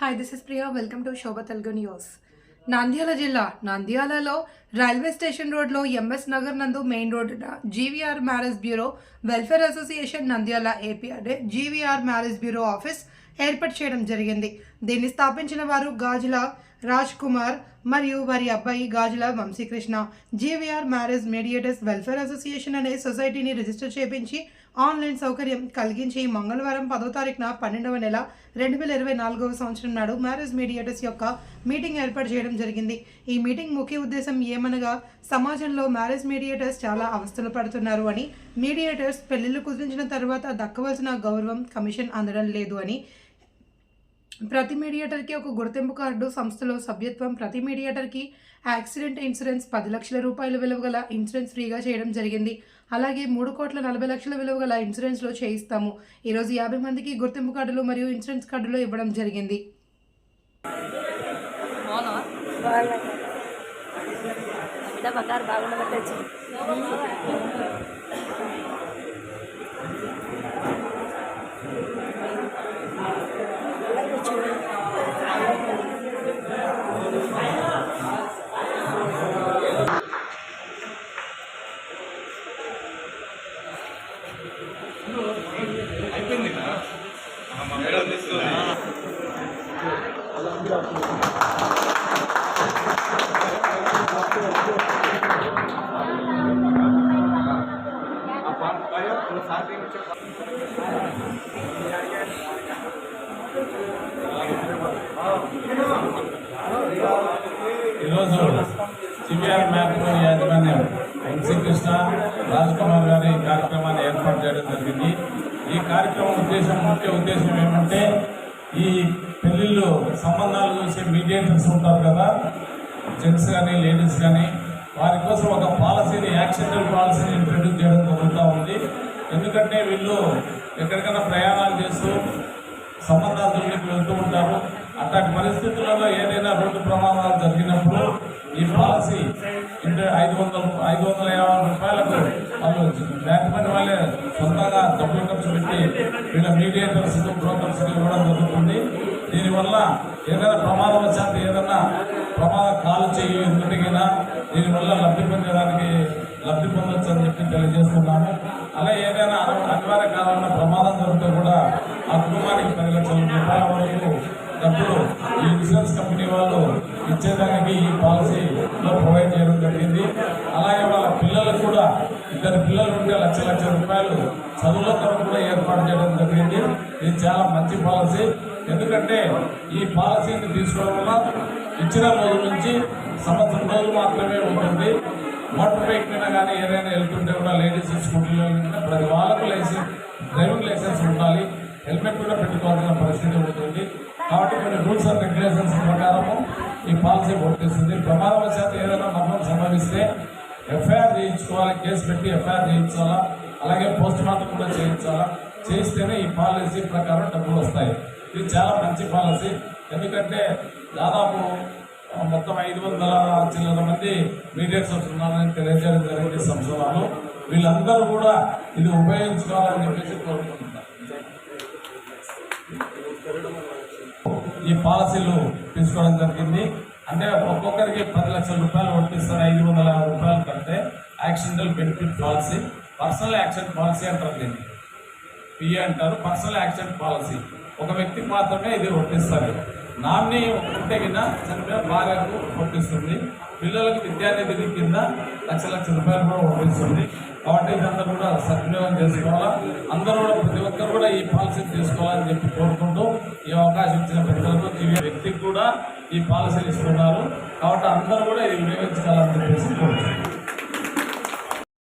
Hi this is Priya welcome to Shobha Telugu news Nandyal జిల్లా నంద్యాలలో railway station రోడ్లో MS Nagar నందు main రోడ్డున GVR marriage bureau welfare association Nandyal ఏపీఆర్డే GVR marriage bureau office ఏర్పాటు చేయడం జరిగింది. దీన్ని స్థాపించిన వారు గాజుల రాజ్ కుమార్ మరియు వారి అబ్బాయి Gajula Vamsikrishna. GVR marriage mediators welfare association అనే సొసైటీని రిజిస్టర్ చేపించి ఆన్లైన్ సౌకర్యం కలిగించి మంగళవారం పదో తారీఖున పన్నెండవ నెల రెండు వేల ఇరవై నాలుగవ సంవత్సరం నాడు మ్యారేజ్ మీడియేటర్స్ యొక్క మీటింగ్ ఏర్పాటు చేయడం జరిగింది. ఈ మీటింగ్ ముఖ్య ఉద్దేశం ఏమనగా సమాజంలో మ్యారేజ్ మీడియేటర్స్ చాలా అవస్థలు పడుతున్నారు అని మీడియేటర్స్ పెళ్ళిళ్ళు కుదిరించిన తర్వాత దక్కవలసిన గౌరవం కమిషన్ అందడం లేదు అని ప్రతి మీడియేటర్కి ఒక గుర్తింపు కార్డు సంస్థలో సభ్యత్వం ప్రతి మీడియేటర్కి యాక్సిడెంట్ ఇన్సూరెన్స్ పది లక్షల రూపాయల విలువ గల ఇన్సూరెన్స్ ఫ్రీగా చేయడం జరిగింది. అలాగే మూడు కోట్ల నలభై లక్షల విలువ గల ఇన్సూరెన్స్లో చేయిస్తాము. ఈరోజు యాభై మందికి గుర్తింపు కార్డులు మరియు ఇన్సూరెన్స్ కార్డులు ఇవ్వడం జరిగింది. బంగారు ఈరోజు సిబిఆర్ మ్యాథ్మెటిక్ యాజమాన్యం వంశీ కృష్ణ రాజ్ కుమార్ గారి ఈ కార్యక్రమాన్ని ఏర్పాటు చేయడం జరిగింది ఈ కార్యక్రమం ఉద్దేశం ముఖ్య ఉద్దేశం ఏమంటే ఈ పెళ్ళిళ్ళు సంబంధాలు చూసే మీడియేటర్స్ ఉంటారు కదా జెంట్స్ కానీ లేడీస్ కానీ వారి కోసం ఒక పాలసీని యాక్సిడెంటల్ పాలసీని ఇంట్రడ్యూస్ చేయడం జరుగుతూ ఉంది. ఎందుకంటే వీళ్ళు ఎక్కడికైనా ప్రయాణాలు చేస్తూ సంబంధాల జోలికి వెళ్తూ ఉంటారు. అట్లాంటి పరిస్థితులలో ఏదైనా రోడ్డు ప్రమాదాలు జరిగినప్పుడు ఈ పాలసీ ఇంటి ఐదు వందల ఐదు వందల యాభై రూపాయలకు వాళ్ళు బ్యాంక్ పని వాళ్ళే సొంతంగా డబ్బులు ఖర్చు పెట్టి వీళ్ళ మీడియేటర్స్ బ్రోకర్స్ ఇవ్వడం జరుగుతుంది. దీనివల్ల ఏదైనా ప్రమాదం ప్రమాదవశాత్తు ఏదైనా ప్రమాద కాలు చేయి ఎందుకైనా దీనివల్ల లబ్ధి పొందడానికి లబ్ధి పొందొచ్చు అని చెప్పి తెలియజేస్తున్నాము. అలా ఏదైనా అనివార్య కాలంలో ప్రమాదం జరిగితే కూడా ఆ కుటుంబానికి పది లక్షల రూపాయల వరకు డబ్బులు ఈ ఇన్సూరెన్స్ కంపెనీ వాళ్ళు ఇచ్చేదానికి ఈ పాలసీలో ప్రొవైడ్ చేయడం జరిగింది. అలాగే వాళ్ళ పిల్లలకు కూడా ఇద్దరు పిల్లలు ఉంటే లక్ష లక్ష రూపాయలు చదువుల కొరకు కూడా ఏర్పాటు చేయడం జరిగింది. ఇది చాలా మంచి పాలసీ. ఎందుకంటే ఈ పాలసీని తీసుకోవడం వల్ల ఇచ్చిన రోజు నుంచి సంవత్సరం రోజులు మాత్రమే ఉంటుంది. మోటార్ బైక్ మీద కానీ ఏదైనా వెళ్తుంటే కూడా లేడీస్ స్కూటీలో ప్రతి వాళ్ళకు లైసెన్స్ డ్రైవింగ్ లైసెన్స్ ఉండాలి. హెల్మెట్ కూడా పెట్టుకోవాల్సిన పరిస్థితి ఉంటుంది. కాబట్టి కొన్ని రూల్స్ అండ్ రెగ్యులేషన్స్ ప్రకారము ఈ పాలసీ వర్తిస్తుంది. ప్రమాదవశాత్తు ఏదైనా మరణం సంభవిస్తే ఎఫ్ఐఆర్ చేయించుకోవాలి కేసు పెట్టి ఎఫ్ఐఆర్ చేయించాలా? అలాగే పోస్ట్ మార్టం కూడా చేయించాలా? చేయిస్తేనే ఈ పాలసీ ప్రకారం డబ్బులు వస్తాయి. ఇది చాలా మంచి పాలసీ ఎందుకంటే దాదాపు మొత్తం ఐదు వందల చిల్లర మంది మీడియేట్స్ ఉన్నారని తెలియజేయడం జరిగింది సంవత్సరాలు. వీళ్ళందరూ కూడా ఇది ఉపయోగించుకోవాలని చెప్పేసి కోరుకుంటున్నారు ఈ పాలసీలు తీసుకోవడం జరిగింది. అంటే ఒక్కొక్కరికి పది లక్షల రూపాయలు పంపిస్తారు ఐదు వందల రూపాయలు కంటే accidental benefit policy. Personal accident policy అంటారు దీన్ని. పిఏ అంటారు పర్సనల్ యాక్సిడెంట్ పాలసీ. ఒక వ్యక్తికి మాత్రమే ఇది వర్తిస్తుంది నామినీ ఉంటే కింద చనిపోయిన భార్యకు వర్తిస్తుంది పిల్లలకు విద్యానిధి కింద లక్ష లక్ష రూపాయలు కూడా వర్తిస్తుంది కాబట్టి ఇదంతా కూడా సద్వినియోగం చేసుకోవాలా? అందరూ కూడా ప్రతి ఒక్కరు కూడా ఈ పాలసీ తీసుకోవాలని చెప్పి కోరుకుంటూ ఈ అవకాశం ఇచ్చిన పెద్దలకు ఈ వ్యక్తికి కూడా ఈ పాలసీలు ఇస్తున్నారు. కాబట్టి అందరూ కూడా ఇది వినియోగించుకోవాలని చెప్పేసి కోరుకుంటున్నారు